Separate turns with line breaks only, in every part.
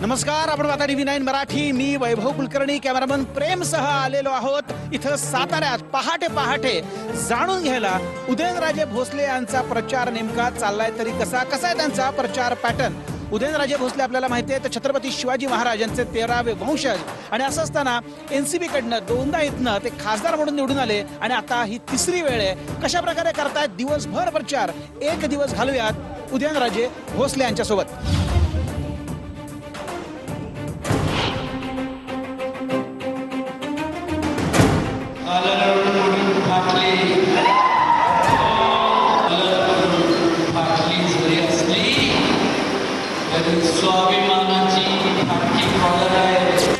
नमस्कार आपण आता टीव्ही नाईन मराठी. मी वैभव कुलकर्णी कॅमेरामन प्रेम सह आलेलो आहोत. इथं साताऱ्यात पहाटे पहाटे जाणून घ्यायला उदयनराजे भोसले यांचा प्रचार नेमका चाललाय तरी कसा? कसा आहे त्यांचा प्रचार पॅटर्न? उदयनराजे भोसले आपल्याला माहिती आहे तर छत्रपती शिवाजी महाराज यांचे तेरावे वंशज. आणि असं असताना एन सी कडनं दोनदा इथनं ते खासदार म्हणून निवडून आले आणि आता ही तिसरी वेळ आहे. कशा प्रकारे करतायत दिवसभर प्रचार? एक दिवस घालूयात उदयनराजे भोसले यांच्यासोबत.
स्वाभिमानाची फाटकी कॉलर आहे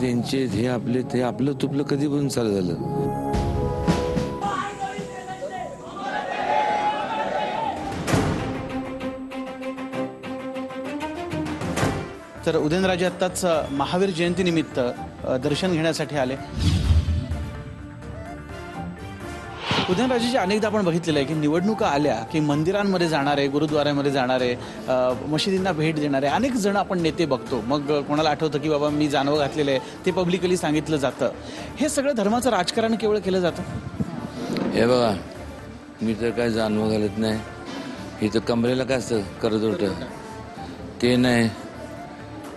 त्यांचे हे आपले ते आपलं तुपलं कधी पण चालू झालं.
तर उदयनराजे आत्ताच महावीर जयंतीनिमित्त दर्शन घेण्यासाठी आले. उदयनराजेजी अनेकदा आपण बघितलेलं आहे की निवडणुका आल्या की मंदिरांमध्ये जाणारे गुरुद्वाऱ्यामध्ये जाणारे मशिदींना भेट देणारे अनेक जण आपण नेते बघतो. मग कोणाला आठवतं की बाबा मी जानवं घातलेलं आहे ते पब्लिकली सांगितलं जातं. हे सगळं धर्माचं राजकारण केवळ केलं जातं?
हे बघा मी तर काय जानवं घालत नाही. इथं कमरेला काय असतं? करत होतं ते नाही.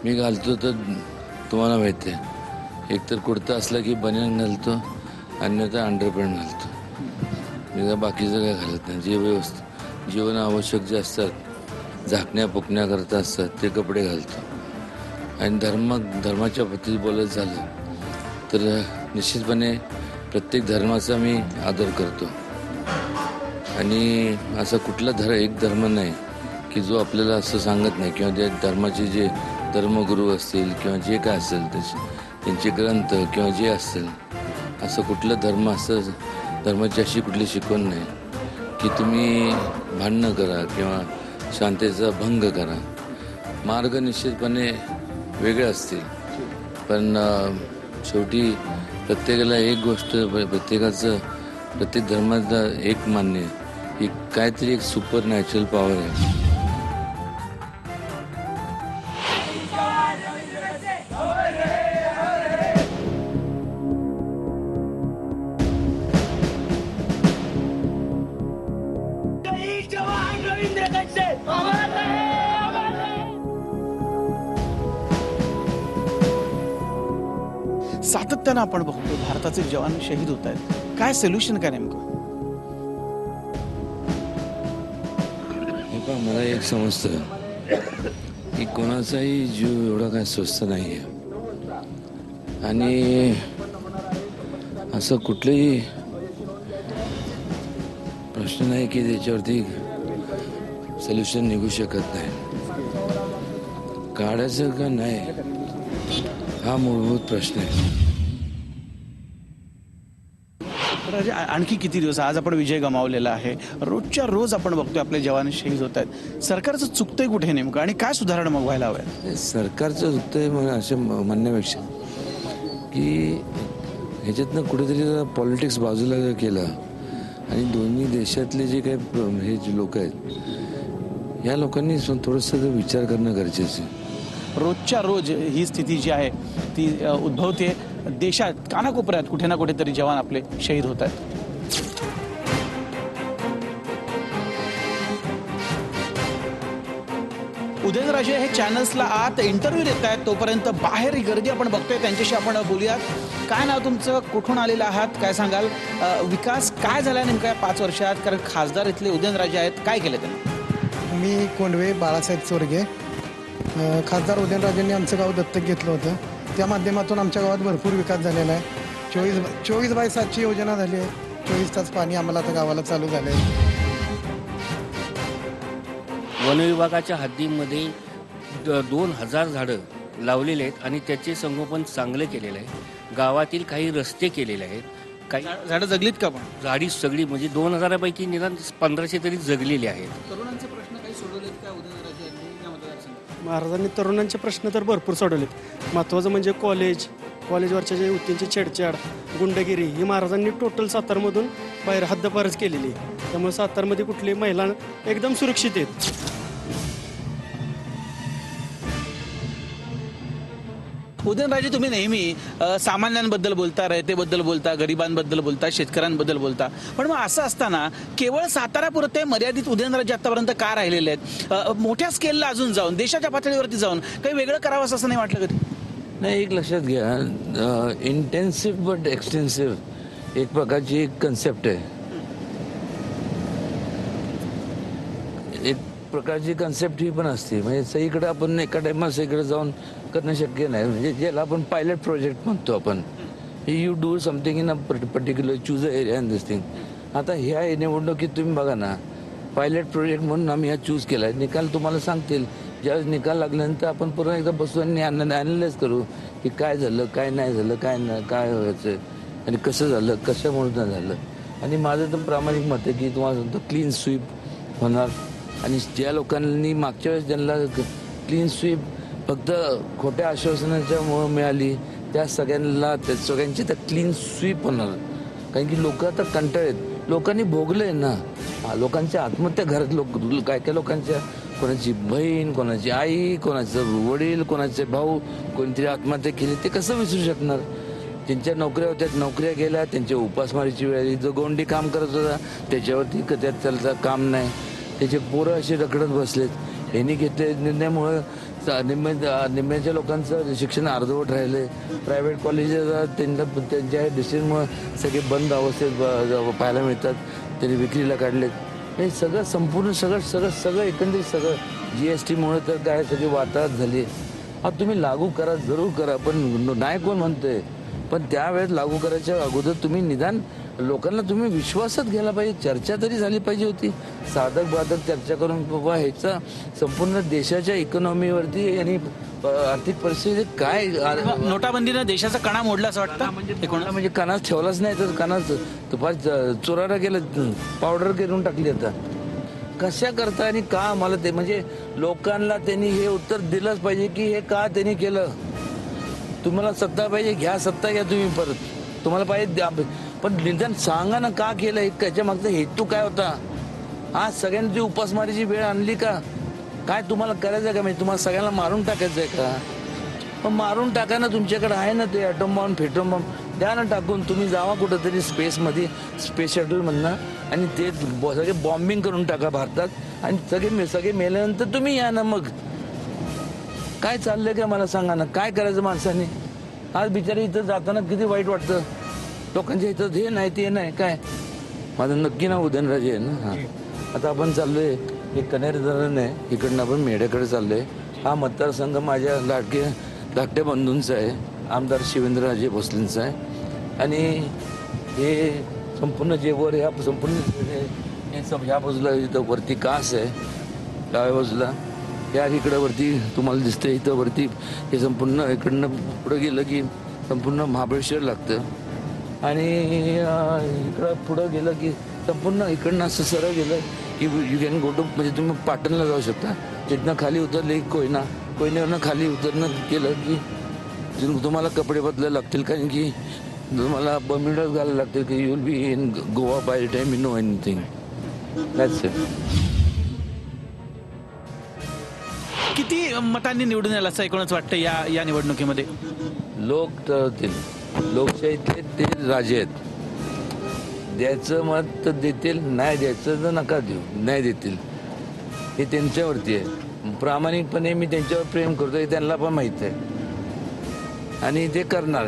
मी घालतो तर तुम्हाला माहिती आहे. एकतर कुर्ता असला की बनियान घालतो अन्यथा अंडरपॅन्ट घालतो. मी काय बाकीचं काय घालत नाही. जे व्यवस्थित जीवन आवश्यक जे असतात झाकण्या पुकण्या करता असतात ते कपडे घालतो. आणि धर्म धर्माच्या बाबतीत बोलत झालं तर निश्चितपणे प्रत्येक धर्माचा मी आदर करतो. आणि असा कुठला धर एक धर्म नाही की जो आपल्याला असं सांगत नाही किंवा त्या धर्माचे जे धर्मगुरू असतील किंवा जे काय असेल त्याचे त्यांचे ग्रंथ किंवा जे असेल असं कुठलं धर्म असं धर्माची अशी कुठली शिकवण नाही. की तुम्ही भांडणं करा किंवा शांतेचा भंग करा. मार्ग निश्चितपणे वेगळे असतील. पण शेवटी प्रत्येकाला एक गोष्ट प्रत्येकाचं प्रत्येक धर्माचा एक मान्य ही काहीतरी एक सुपर नॅचरल पॉवर आहे.
आपण बघतो भारताचे जवान शहीद होत आहेत. काय सोल्युशन काय नेमकं?
हे पण मला एक समजतं. की कोणाचाही जीव एवढा काय स्वस्त नाही आहे आणि असं कुठलंही प्रश्न नाही की त्याच्यावरती सोल्युशन निघू शकत नाही. काढायचं का नाही हा मूलभूत प्रश्न आहे.
तर आणखी किती दिवस? आज आपण विजय गमावलेला आहे. रोजच्या रोज आपण बघतोय आपले जवान शहीद होत आहेत. सरकारचं चुकतंय कुठे नेमकं? आणि काय सुधारणा मग व्हायला हव्या
हे सरकारचं म्हण असे म्हणण्यापेक्षा की ह्याच्यातनं कुठेतरी पॉलिटिक्स बाजूला जर केलं आणि दोन्ही देशातले जे काही हे जे लोक आहेत या लोकांनी थोडंसं विचार करणं गरजेचं आहे.
रोजच्या रोज ही स्थिती जी आहे ती उद्भवते देशात कानाकोपऱ्यात कुठे ना कुठेतरी जवान आपले शहीद होत आहेत. उदयनराजे हे चॅनल्सला आत इंटरव्ह्यू देत आहेत. तोपर्यंत बाहेर ही गर्दी आपण बघतोय. त्यांच्याशी आपण बोलूयात. काय नाव तुमचं? कुठून आलेलं आहात? काय सांगाल? विकास काय झाला नेमका पाच वर्षात? कारण खासदार इथले उदयनराजे आहेत. काय केलं त्यांनी?
मी कोंडवे बाळासाहेब चोरगे. खासदार उदयनराजेंनी आमचं गाव दत्तक घेतलं होतं. त्या माध्यमातून आमच्या गावात भरपूर विकास झालेला आहे. चोवीस चोवीस बाय सातची योजना झाली आहे. चोवीस तास पाणी आम्हाला आता गावाला चालू झालं आहे
वनविभागाच्या हद्दीमध्ये द- दोन हजार झाडं लावलेले आहेत आणि त्याचे संगोपन चांगलं केलेलं आहे. गावातील काही रस्ते केलेले आहेत. काही
झाडं जगलीत का पण?
झाडी सगळी म्हणजे दोन हजारापैकी निदान पंधराशे तरी जगलेली आहेत.
तरुणांचे
महाराजांनी तरुणांचे प्रश्न तर भरपूर सोडवलेत. महत्त्वाचं म्हणजे कॉलेज कॉलेजवरच्या जे युतींची छेडछाड गुंडगिरी ही महाराजांनी टोटल सातारमधून बाहेर हद्दपारच केलेली आहे. त्यामुळे सातारमध्ये कुठली महिला एकदम सुरक्षित आहेत.
उदयनराजे तुम्ही नेहमी सामान्यांबद्दल बोलता रयतेबद्दल बोलता गरिबांबद्दल बोलता शेतकऱ्यांबद्दल बोलता. पण मग असं असताना केवळ सातारापुरते मर्यादित उदयनराजे आतापर्यंत का राहिलेले आहेत? मोठ्या स्केलला अजून जाऊन देशाच्या पातळीवरती जाऊन काही वेगळं करावं असं नाही वाटलं कधी?
नाही एक लक्षात घ्या. इंटेन्सिव्ह बट एक्सटेन्सिव्ह एक प्रकारची एक कन्सेप्ट आहे. एक प्रकारची कन्सेप्ट ही पण असते. म्हणजे सगळीकडे आपण एका टायमा सगळीकडे जाऊन करणं शक्य नाही. म्हणजे ज्याला आपण पायलट प्रोजेक्ट म्हणतो आपण you do something in a particular choose a area in this thing आता ह्या निवडणुकीत तुम्ही बघा ना पायलट प्रोजेक्ट म्हणून आम्ही हा चूज केला. आहे निकाल तुम्हाला सांगतील. ज्यावेळेस निकाल लागल्यानंतर आपण पुन्हा एकदा बसून आणि अनालाइज करू की काय झालं काय नाही झालं काय नाही काय व्हायचं आणि कसं झालं कशामुळे झालं. आणि माझं तर प्रामाणिक मत आहे की तुम्हाला सांगतो क्लीन स्वीप होणार. आणि ज्या लोकांनी मागच्या वेळेस ज्यांना क्लीन स्वीप फक्त खोट्या आश्वासनाच्या मुळे मिळाली त्या सगळ्यांना त्या सगळ्यांची तर क्लीन स्वीप होणार. कारण की लोक आता कंटाळेत लोकांनी भोगलंय ना. लोकांच्या आत्महत्या घरात लोक काय काय लोकांच्या? कोणाची बहीण कोणाची आई कोणाचं वडील कोणाचे भाऊ कोणतरी आत्महत्या केली ते कसं विसरू शकणार? त्यांच्या नोकऱ्या होत्या नोकऱ्या गेल्या त्यांच्या उपासमारीची वेळ आली. जो गोंडी काम करत होता त्याच्यावरती त्यात त्याचं काम नाही. त्याचे पोरं असे रखडत बसलेत. यांनी घेतले निर्णयामुळं निम्मे निम्म्याच्या लोकांचं शिक्षण अर्धवट राहिले. प्रायव्हेट कॉलेजेस त्यांना त्यांच्या डिसिजनमुळे सगळे बंद अवस्थेत पाहायला मिळतात. त्यांनी विक्रीला काढलेत. हे सगळं संपूर्ण सगळं सगळं सगळं एकंदरीत सगळं जी एस टीमुळे तर काय सगळी वाताहत झाली हा तुम्ही लागू करा जरूर करा पण नाही कोण म्हणतोय. पण त्यावेळेस लागू करायच्या अगोदर तुम्ही निदान लोकांना तुम्ही विश्वासात घ्यायला पाहिजे. चर्चा तरी झाली पाहिजे होती. साधक बाधक चर्चा करून बाबा ह्याचा संपूर्ण देशाच्या इकॉनॉमीवरती आणि आर्थिक परिस्थिती काय
नोटाबंदीनं देशाचा कणा मोडला असं वाटतं?
म्हणजे कोणाला म्हणजे कानात ठेवलाच नाही तर कानात तुपार चोरारा केलं पावडर करून टाकली आता. कशा करता आणि का आम्हाला ते? म्हणजे लोकांना त्यांनी हे उत्तर दिलंच पाहिजे की हे का त्यांनी केलं? तुम्हाला सत्ता पाहिजे घ्या सत्ता घ्या तुम्ही परत. तुम्हाला पाहिजे पण निदान सांगा ना का केलं? त्याच्या मागचा हेतू काय होता? आज सगळ्यांची उपासमारीची वेळ आणली का? काय तुम्हाला करायचं का? म्हणजे तुम्हाला सगळ्यांना मारून टाकायचं आहे का? पण मारून टाका ना तुमच्याकडे आहे ना ते ॲटोम बॉम्ब फेटोम बॉम्ब द्या ना टाकून तुम्ही जावा कुठंतरी स्पेसमध्ये स्पेस शटलमधनं आणि ते सगळे बॉम्बिंग करून टाका भारतात. आणि सगळे मे- सगळे मेल्यानंतर तुम्ही या ना मग. काय चाललंय का मला सांगा ना? काय करायचं माणसाने? आज बिचारे इथं जाताना किती वाईट वाटतं? लोकांच्या इथं हे नाही ते नाही काय? माझं नक्की नाव उदयनराजे आहे ना? हां. आता आपण चाललोय हे कनेर धरण आहे. इकडनं आपण मेढ्याकडे चाललोय. हा मतदारसंघ माझ्या लाडके धाकट्या बंधूंचा आहे. आमदार शिवेंद्रराजे भोसलेंचा आहे. आणि हे संपूर्ण जे वर ह्या संपूर्ण हे- हे सम- ह्या बाजूला इथं वरती कास आहे. डाव्या बाजूला. या इकडं वरती तुम्हाला दिसतं इथं वरती हे संपूर्ण इकडनं पुढं गेलं की संपूर्ण महाबळेश्वर लागतं. आणि इकडं पुढं गेलं की संपूर्ण इकडनं असं सरळ गेलं की यू कॅन गो टू म्हणजे तुम्ही पाटणला जाऊ शकता. तिथनं खाली उतरले की कोयना कोयन्यावरनं खाली उतरणं केलं की तुम्हाला कपडे बदलायला लागतील कारण की तुम्हाला बमिडच घालायला लागतील की you will be in Goa by time you know anything that's it
किती मतांनी निवडून यायला असं एकूणच वाटतं या या निवडणुकीमध्ये?
लोक ठरवतील लोकशाहीतले ते राजे आहेत. द्यायचं मत तर देतील नाही द्यायचं तर नका देऊ नाही देतील. हे त्यांच्यावरती आहे. प्रामाणिकपणे मी त्यांच्यावर प्रेम करतो हे त्यांना पण माहीत आहे. आणि ते करणार.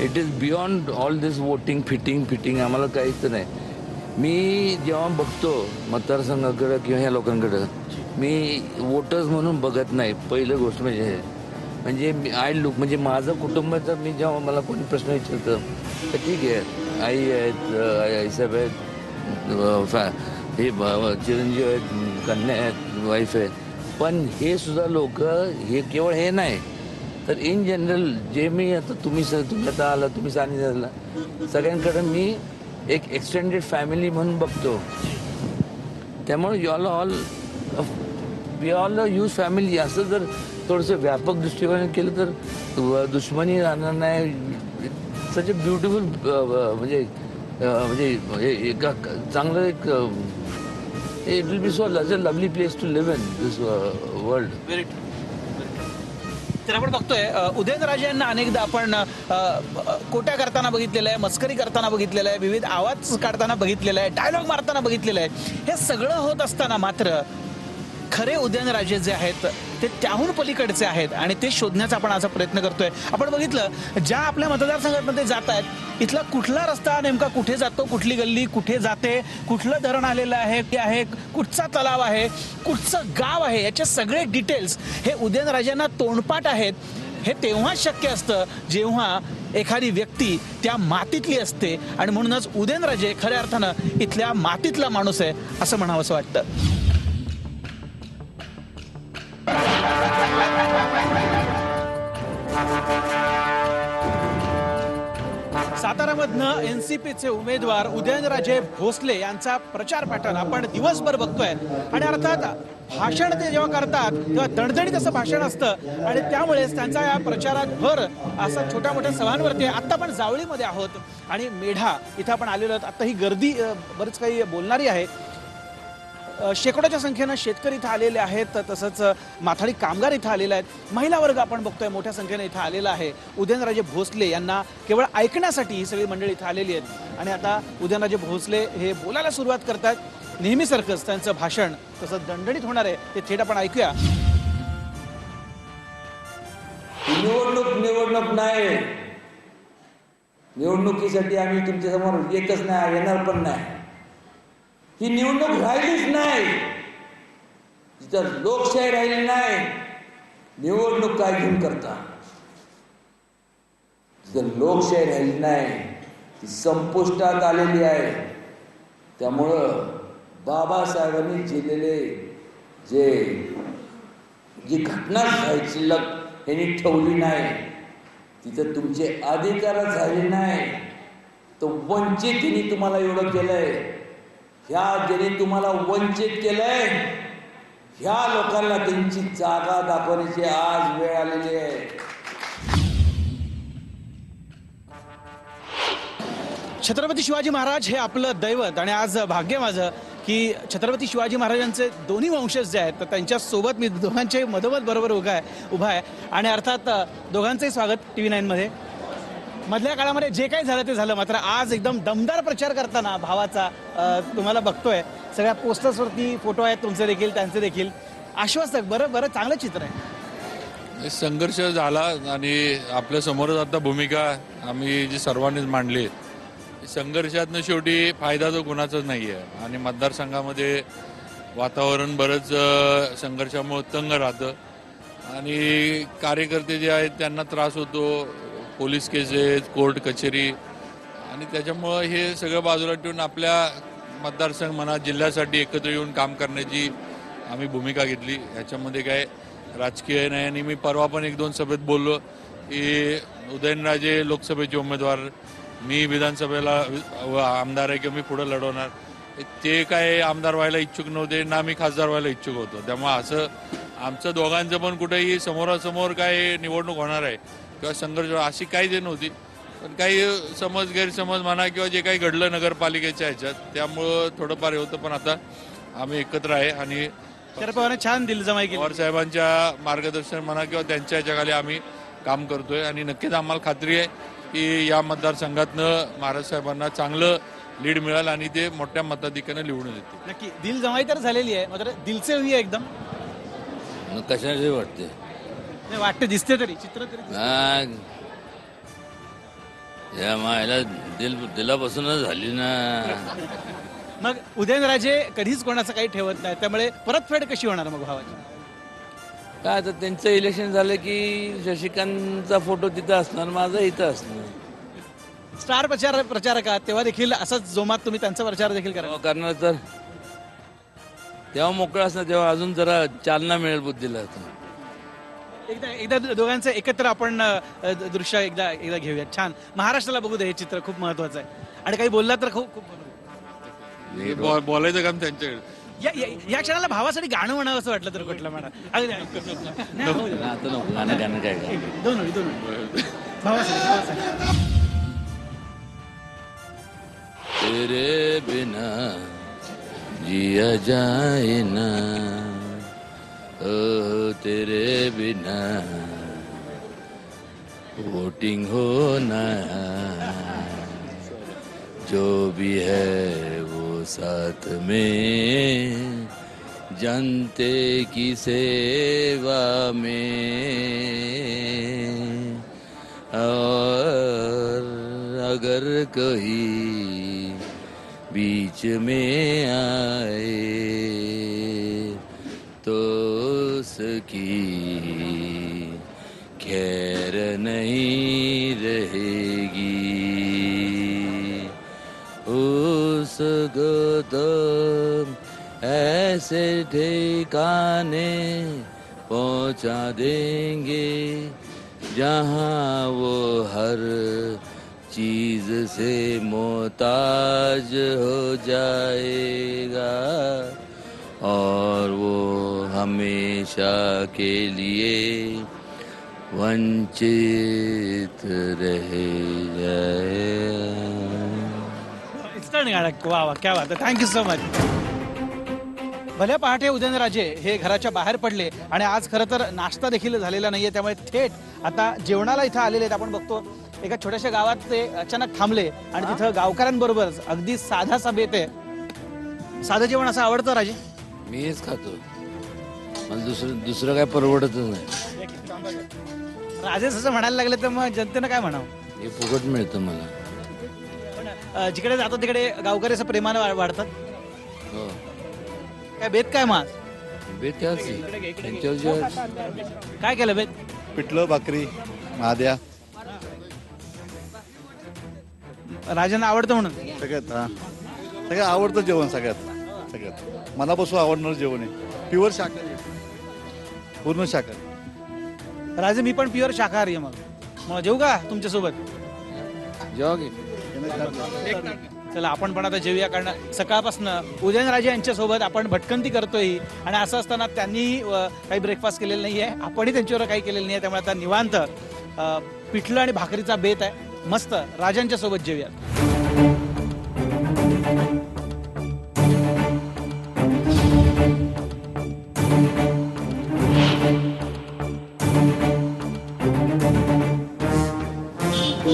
It is beyond all this voting fitting fitting आम्हाला काहीच नाही. मी जेव्हा बघतो मतदारसंघाकडं किंवा ह्या लोकांकडं मी वोटर्स म्हणून बघत नाही. पहिलं गोष्ट म्हणजे म्हणजे म्हणजे आय लुक म्हणजे माझं कुटुंबाचं मी जेव्हा मला कोणी प्रश्न विचारतं तर ठीक आहे. आई आहेत आईसाहेब आहेत फॅ हे ब- चिरंजीव आहेत कन्या आहेत वाईफ आहेत. पण हे सुद्धा लोक हे केवळ हे नाही. तर इन जनरल जे मी आता तुम्ही स तुम्ही आता आला तुम्ही सांगितलं सगळ्यांकडे मी एक एक्सटेंडेड फॅमिली म्हणून बघतो. त्यामुळे you all all we all use family असं जर थोडंसं व्यापक दृष्टिकोन केलं तर दुश्मनी राहणार नाही. सच अ ब्युटिफुल म्हणजे म्हणजे हे एका चांगलं एक it will be so lush a lovely place to live in this world
very तर आपण बघतोय उदयनराजे यांना अनेकदा आपण कोट्या करताना बघितलेलं आहे मस्करी करताना बघितलेलं आहे विविध आवाज काढताना बघितलेला आहे डायलॉग मारताना बघितलेलं आहे. हे सगळं होत असताना मात्र खरे उदयनराजे जे आहेत ते त्याहून पलीकडचे आहेत आणि ते शोधण्याचा आपण असा प्रयत्न करतोय. आपण बघितलं ज्या आपल्या मतदारसंघामध्ये जात आहेत इथला कुठला रस्ता नेमका कुठे जातो कुठली गल्ली कुठे जाते कुठलं धरण आलेलं आहे ते आहे कुठचा तलाव आहे कुठचं गाव आहे याचे सगळे डिटेल्स हे उदयनराजांना तोंडपाठ आहेत. हे तेव्हाच शक्य असतं जेव्हा एखादी व्यक्ती त्या मातीतली असते आणि म्हणूनच उदयनराजे खऱ्या अर्थानं इथल्या मातीतला माणूस आहे असं म्हणावंसं वाटतं. सातारामधनं पीचे उमेदवार उदयनराजे भोसले यांचा प्रचार पॅटर्न आपण दिवसभर बघतोय. आणि अर्थात भाषण ते जेव्हा करतात तेव्हा दणदणीत असं भाषण असतं आणि त्यामुळेच त्यांचा या प्रचारात भर असा छोट्या मोठ्या सभांवरती आहे. आत्ता आपण जावळीमध्ये आहोत. आणि मेढा इथं आपण आलेलो आहोत. आता ही गर्दी बरंच काही बोलणारी आहे. शेकडोच्या संख्येनं शेतकरी इथं आलेले आहेत. तसंच माथाडी कामगार इथं आलेले आहेत. महिला वर्ग आपण बघतोय मोठ्या संख्येनं इथं आलेला आहे. उदयनराजे भोसले यांना केवळ ऐकण्यासाठी ही सगळी मंडळी इथं आलेली आहेत. आणि आता उदयनराजे भोसले हे बोलायला सुरुवात करतात नेहमीसारखंच त्यांचं भाषण तसं दणदणीत होणार आहे ते थेट आपण ऐकूया.
निवडणूक निवडणूक नाही. निवडणुकीसाठी आम्ही तुमच्यासमोर येतच नाही येणार पण नाही. ही निवडणूक राहिलीच नाही. तिथं लोकशाही राहिली नाही. निवडणूक काय घेऊन करता? तिथं लोकशाही राहिली नाही. ती संपुष्टात आलेली आहे. त्यामुळं बाबासाहेबांनी केलेले जे जी घटना शिल्लक यांनी ठेवली नाही. तिथं तुमचे अधिकारच झाले नाही. तर वंचित त्यांनी तुम्हाला एवढं केलंय. ह्या ज्याने तुम्हाला वंचित केलंय ह्या लोकांना त्यांची जागा दाखवण्याची आज वेळ आलेली आहे.
छत्रपती शिवाजी महाराज हे आपलं दैवत आणि आज भाग्य माझं की छत्रपती शिवाजी महाराजांचे दोन्ही वंशज जे आहेत तर त्यांच्यासोबत मी दोघांचे मधोमध बरोबर उभा आहे उभा आहे. आणि अर्थात दोघांचंही स्वागत टी व्ही नाईनमध्ये. मधल्या काळामध्ये जे काही झालं ते झालं. मात्र आज एकदम दमदार प्रचार करताना भावाचा तुम्हाला बघतोय. सगळ्या पोस्टर्सवरती फोटो आहेत तुमचे देखील त्यांचे देखील. आश्वासक बरं बरं चांगलं चित्र आहे.
संघर्ष झाला आणि आपल्या समोरच आता भूमिका आम्ही जी सर्वांनीच मांडली. संघर्षातनं शेवटी फायदा तो कुणाचाच नाही आहे आणि मतदारसंघामध्ये वातावरण बरंच संघर्षामुळे तंग राहतं. आणि कार्यकर्ते जे आहेत त्यांना त्रास होतो पोलीस केसेस कोर्ट कचेरी आणि त्याच्यामुळं हे सगळं बाजूला ठेवून आपल्या मतदारसंघ म्हणा जिल्ह्यासाठी एकत्र येऊन काम करण्याची आम्ही भूमिका घेतली. ह्याच्यामध्ये काय राजकीय नाही आणि मी परवा पण एक दोन सभेत बोललो की उदयनराजे लोकसभेचे उमेदवार मी विधानसभेला आमदार आहे किंवा मी पुढे लढवणार. ते काय आमदार व्हायला इच्छुक नव्हते ना मी खासदार व्हायला इच्छुक होतो. त्यामुळे असं आमचं दोघांचं पण कुठेही समोरासमोर काय निवडणूक होणार आहे किंवा संघर्ष अशी काही जे नव्हती. पण काही समज गैरसमज म्हणा किंवा जे काही घडलं नगरपालिकेच्या ह्याच्यात त्यामुळं थोडंफार हे होतं. पण आता आम्ही एकत्र आहे आणि
शरद पवारांनी छान दिलजमाई केली.
पवार साहेबांच्या मार्गदर्शन म्हणा किंवा त्यांच्या ह्याच्याखाली आम्ही काम करतोय. आणि नक्कीच आम्हाला खात्री आहे की या मतदारसंघातनं महाराज साहेबांना चांगलं लीड मिळेल आणि ते मोठ्या मताधिक्यानं निवडून येतील.
नक्की दिल जमाई तर झालेली आहे मात्र दिलचे एकदम.
कशाचे वाटते?
नाही, वाटतं दिसते तरी चित्र तरी.
हा. या मायला दिल दिलापासूनच झाली ना.
मग उदयनराजे कधीच कोणाचं काही ठेवत नाही त्यामुळे परतफेड कशी होणार मग भावाची?
काय आता त्यांचं इलेक्शन झालं की शशिकांतचा फोटो तिथं असणार माझा इथं असणार.
स्टार प्रचार प्रचारक आहात तेव्हा देखील असंच जोमात तुम्ही त्यांचा प्रचार देखील करा
तेव्हा करणार तर. तेव्हा मोकळं असणार तेव्हा अजून जरा चालना मिळेल बुद्धीला आता.
एकदा एकदा दोघांचं एकत्र आपण दृश्य एकदा एकदा घेऊया छान. महाराष्ट्राला बघू दे हे चित्र खूप महत्वाचं आहे. आणि काही बोलला तर खूप खूप.
बो- बोलायचं काम त्यांच्याकडे.
या या- या क्षणाला भावासाठी गाणं म्हणावं असं वाटलं तर कुठलं म्हणा. अगदी नाही, होऊ दे.
आता नको. गाणं गाणं काय काय
दोन ओळी, दोन ओळी. भावासाठी भावासाठी.
तेरे बिना जिया जाए ना. तेरे बिना वोटिंग हो ना। जो भी है वो साथ में, जनते की सेवा में। और अगर कहीं बीच में आए की खैर नहीं रहेगी। उस तो ऐसे ठिकाने पहुंचा देंगे जहां वो हर चीज से मोहताज हो जाएगा। और हमेशा के लिए वंचित रह
गाणं. वा वा क्या बात थँक्यू सो मच भल्या पहाटे उदयनराजे हे घराच्या बाहेर पडले आणि आज खरं तर नाश्ता देखील झालेला नाहीये त्यामुळे थेट आता जेवणाला इथं आलेले आहेत. आपण बघतो एका छोट्याशा गावात ते अचानक थांबले आणि तिथं गावकऱ्यांबरोबरच अगदी साधा सभेत आहे. साधं जेवण असं आवडतं राजे?
मी हेच खातो. मला दुसरं दुसरं काय परवडतच नाही.
राजेश असं म्हणायला लागले तर मग जनतेनं काय म्हणावं?
हे फुकट मिळतं मला.
पण अं, जिकडे जातो तिकडे गावकरी असं प्रेमानं वा- वाढतात.
हो.
काय बेत काय मग आज?
बेत त्याच आहे. त्यांच्यावर जे
काय केलं बेत?
पिठलं भाकरी महाद्या.
राजांना आवडतं म्हणून?
सगळ्यात हा. सगळ्यात आवडतं जेवण सगळ्यात. सगळ्यात. मनापासून आवडणारं जेवण आहे. प्युअर शाकाहारी. पूर्ण शाकाहारी
राजे मी पण प्युअर शाकाहारी आहे मग. मग जेऊ का तुमच्यासोबत?
जेव्हा की.
चला आपण पण आता जेऊया कारण सकाळपासून उदयनराजे यांच्यासोबत आपण भटकंती करतोय. आणि असं असताना त्यांनी काही ब्रेकफास्ट केलेलं नाही आहे आपणही त्यांच्यावर काही केलेलं नाही आहे त्यामुळे आता निवांत पिठलं आणि भाकरीचा बेत आहे. मस्त राजांच्या सोबत जेऊयात.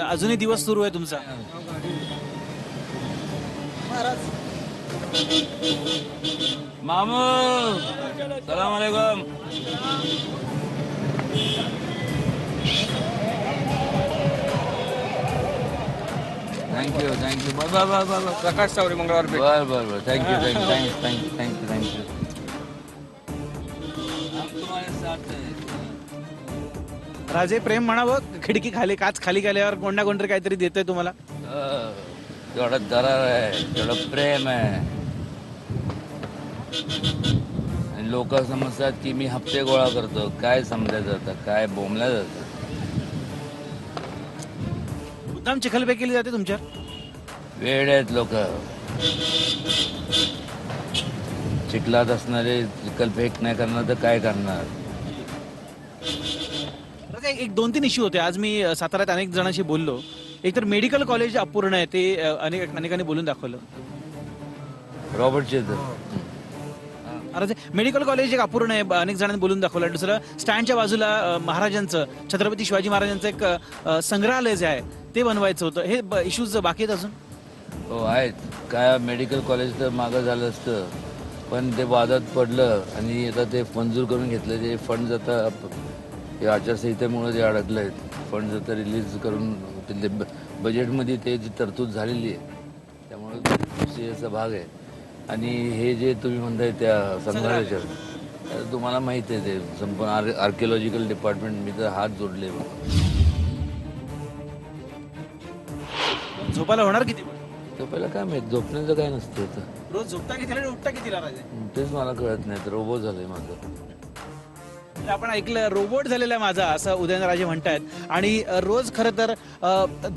अजूनही दिवस सुरू आहे तुमचा.
मामू सलाम अलैकुम. थँक्यू थँक्यू बर बर बर बर
प्रकाश सावरे मंगळवार
बर बर बर. Thank you thank you thank you
thank you thank you thank you Raje Prem म्हणावं खिडकी खाली काच खाली गेल्यावर कोण कोणतरी काहीतरी देतोय तुम्हाला?
तेवढा दरार आहे तेवढं प्रेम आहे. लोक समजतात की मी हप्ते गोळा करतो. काय समजायचं जातं काय बोंबल्या जातं
मुद्दाम चिखलबे केली जाते तुमच्यावर
वेळ आहेत लोक. चिखलात असणारे चिखलफेक नाही करणार तर काय करणार?
एक दोन तीन इश्यू होते. आज मी साताऱ्यात अनेक जणांशी बोललो. एक तर मेडिकल कॉलेज अपूर्ण आहे ते अनेक अनेकांनी बोलून दाखवलं.
रॉबर्ट तर
राजे मेडिकल कॉलेज एक अपूर्ण आहे अनेक जणांनी बोलून दाखवलं. दुसरं स्टँडच्या बाजूला महाराजांचं छत्रपती शिवाजी महाराजांचं एक संग्रहालय जे आहे ते बनवायचं होतं. हे इश्यूज बाकी आहेत अजून?
हो आहेत. काय मेडिकल कॉलेज तर मागं झालं असतं. पण ते वादात पडलं आणि आता ते मंजूर करून घेतलं. ते फंड आता या आचारसंहितेमुळे जे अडकले आहेत फंड जर रिलीज करून ते बजेटमध्ये ते जी तरतूद झालेली आहे त्यामुळे सीएचा भाग आहे. आणि हे जे तुम्ही म्हणताय त्या संग्रहालयाच्या तुम्हाला माहिती आहे ते संपूर्ण आर आर्किओलॉजिकल डिपार्टमेंट मी तर हात जोडले.
झोपायला होणार किती
पहिला काय माहीत झोपण्याचं काय नसतं
रोज झोपता आणि उठता राजे?
तेच मला कळत नाही तर रोबो झालंय माझं.
आपण ऐकलं रोबोट झालेला आहे माझा असं उदयनराजे म्हणतायत. आणि रोज खरं तर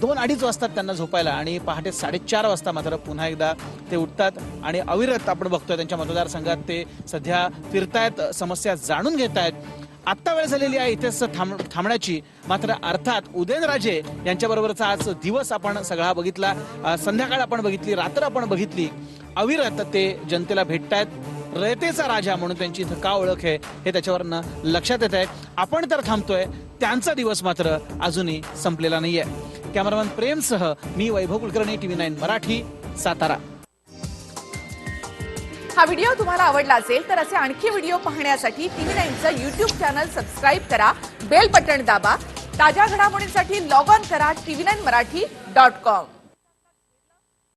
दोन अडीच वाजतात त्यांना झोपायला आणि पहाटे साडेचार वाजता मात्र पुन्हा एकदा ते उठतात. आणि अविरत आपण बघतोय त्यांच्या मतदारसंघात ते सध्या फिरतायत समस्या जाणून घेत आहेत आत्ता वेळ झालेली आहे इथेच थांब थांबण्याची. मात्र अर्थात उदयनराजे यांच्याबरोबरचा आज दिवस आपण सगळा बघितला. संध्याकाळ आपण बघितली रात्र आपण बघितली. अविरत ते जनतेला भेटतायत. रयतेचा राजा म्हणून त्यांची इथं का ओळख आहे हे त्याच्यावरनं लक्षात येत आहे. आपण तर थांबतोय त्यांचा दिवस मात्र अजूनही संपलेला नाहीये. कॅमेरामॅन प्रेमसह मी वैभव कुलकर्णी टीव्ही नाईन मराठी सातारा.
हा व्हिडिओ तुम्हाला आवडला असेल तर असे आणखी व्हिडिओ पाहण्यासाठी टीव्ही नाईनचं युट्यूब चॅनल सबस्क्राईब करा बेल बटन दाबा ताज्या घडामोडींसाठी लॉग ऑन करा TV nine Marathi dot com.